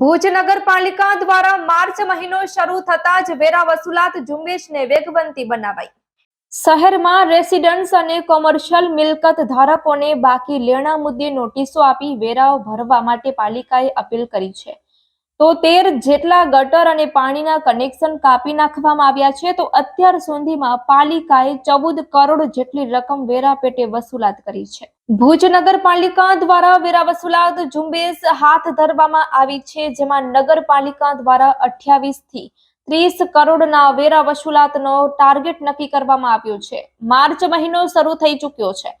ભુજ નગરપાલિકા દ્વારા માર્ચ મહિનો શરૂ થતા જ વેરા વસૂલાત ઝુંબેશને વેગવંતી બનાવાઈ. શહેરમાં રેસિડન્સ અને કોમર્શિયલ મિલકત ધારકોને બાકી લેણા મુદ્દે નોટિસો આપી વેરાઓ ભરવા માટે પાલિકાએ અપીલ કરી છે. તો તેર જેટલા ગટર અને પાણીના કનેક્શન કાપી નાખવામાં આવ્યા છે, તો અત્યાર સુધીમાં પાલિકાએ ચૌદ કરોડ જેટલી રકમ વેરા પેટે વસૂલાત કરી છે. ભુજ નગરપાલિકા દ્વારા વેરા વસૂલાત ઝુંબેશ હાથ ધરવામાં આવી છે, જેમાં નગરપાલિકા દ્વારા અઠ્યાવીસથી ત્રીસ કરોડના વેરા વસૂલાતનો ટાર્ગેટ નક્કી કરવામાં આવ્યો છે. માર્ચ મહિનો શરૂ થઈ ચૂક્યો છે.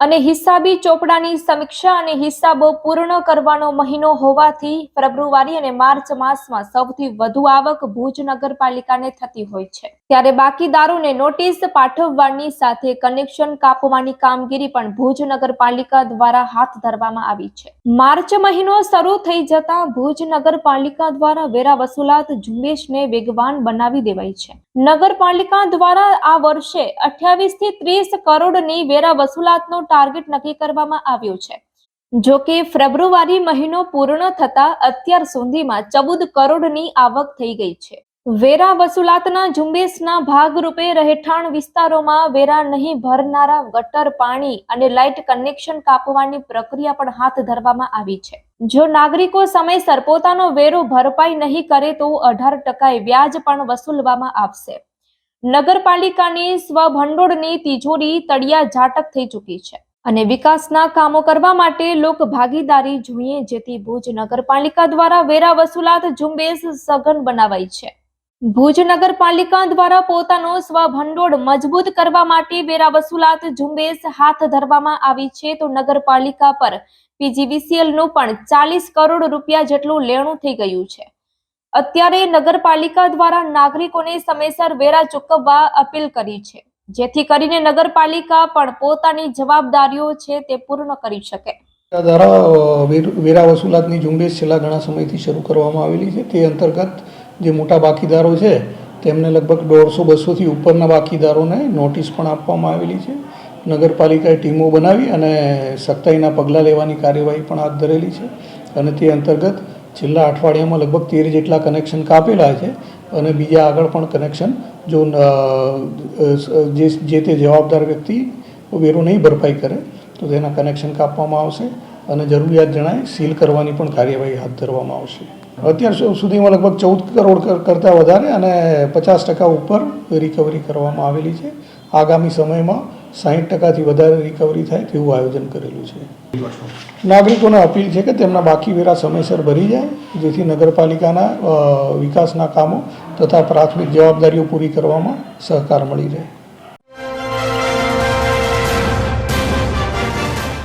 અને હિસાબી ચોપડાની સમીક્ષા અને હિસાબો પૂર્ણ કરવાનો મહિનો હોવાથી ફેબ્રુઆરી અને માર્ચ માસમાં સૌથી વધુ આવક ભુજ નગરપાલિકાને થતી હોય છે. ત્યારે બાકીદારોને નોટિસ પાઠવવાની સાથે કનેક્શન કાપવાની કામગીરી પણ ભુજ નગરપાલિકા દ્વારા હાથ ધરવામાં આવી છે. માર્ચ મહિનો શરૂ થઈ જતા ભુજ નગરપાલિકા દ્વારા વેરા વસૂલાત ઝુંબેશને વેગવાન બનાવી દેવાઈ છે. નગરપાલિકા દ્વારા આ વર્ષે અઠ્યાવીસથી ત્રીસ કરોડની વેરા વસૂલાતનો ટાર્ગેટ નક્કી કરવામાં આવ્યું છે. જો કે ફેબ્રુઆરી મહિનો પૂર્ણ થતા અત્યાર સુધીમાં ચૌદ કરોડની આવક થઈ ગઈ છે. વેરા વસૂલાતના ઝુંબેશના ભાગરૂપે રહેઠાણ વિસ્તારોમાં વેરા નહીં ભરનારા ગટર પાણી અને લાઇટ કનેક્શન કાપવાની પ્રક્રિયા પણ હાથ ધરવામાં આવી છે. જો નાગરિકો સમયસર પોતાનો વેરો ભરપાઈ નહીં કરે તો અઢાર ટકાએ વ્યાજ પણ વસૂલવામાં આવશે. નગરપાલિકાની સ્વભંડોળની તિજોરી તળિયા ઝાટક થઈ ચૂકી છે અને વિકાસના કામો કરવા માટે લોક ભાગીદારી જોઈએ જેથી ભુજ નગરપાલિકા દ્વારા વેરા વસૂલાત ઝુંબેશ સઘન બનાવાઈ છે. ભુજ નગરપાલિકા દ્વારા પોતાનો સ્વભંડોળ મજબૂત કરવા માટે વેરા વસૂલાત ઝુંબેશ હાથ ધરવામાં આવી છે તો નગરપાલિકા પર પીજીવીસીએલનું પણ ચાલીસ કરોડ રૂપિયા જેટલું લેણું થઈ ગયું છે. અત્યારે નગરપાલિકા દ્વારા નાગરિકોને સમયસર વેરા ચૂકવવા અપીલ કરી છે. જેથી કરીને નગરપાલિકા પણ પોતાની જવાબદારીઓ છે તે પૂર્ણ કરી શકે. દ્વારા વેરા વસૂલાતની ઝુંબેશ છેલ્લા ઘણા સમયથી શરૂ કરવામાં આવેલી છે. તે અંતર્ગત જે મોટા બાકીદારો છે, તેમને લગભગ દોઢસો બસોથી ઉપરના બાકીદારોને નોટિસ પણ આપવામાં આવેલી છે. નગરપાલિકાએ ટીમો બનાવી અને સખ્તાઈના પગલાં લેવાની કાર્યવાહી પણ હાથ ધરેલી છે. અને તે અંતર્ગત છેલ્લા અઠવાડિયામાં લગભગ તેર જેટલા કનેક્શન કાપેલા છે અને બીજા આગળ પણ કનેક્શન જો જે જે તે જવાબદાર વ્યક્તિ વેરો નહીં ભરપાઈ કરે, તો તેના કનેક્શન કાપવામાં આવશે અને જરૂરિયાત જણાય સીલ કરવાની પણ કાર્યવાહી હાથ ધરવામાં આવશે. અત્યાર સુધીમાં લગભગ ચૌદ કરોડ કરતાં વધારે અને પચાસ ટકા ઉપર રિકવરી કરવામાં આવેલી છે. આગામી સમયમાં સાહીઠ ટકાથી વધારે રિકવરી થાય તેવું આયોજન કરેલું છે. નાગરિકોને અપીલ છે કે તેમના બાકી વેરા સમયસર ભરી જાય, જેથી નગરપાલિકાના વિકાસના કામો તથા પ્રાથમિક જવાબદારીઓ પૂરી કરવામાં સહકાર મળી રહે.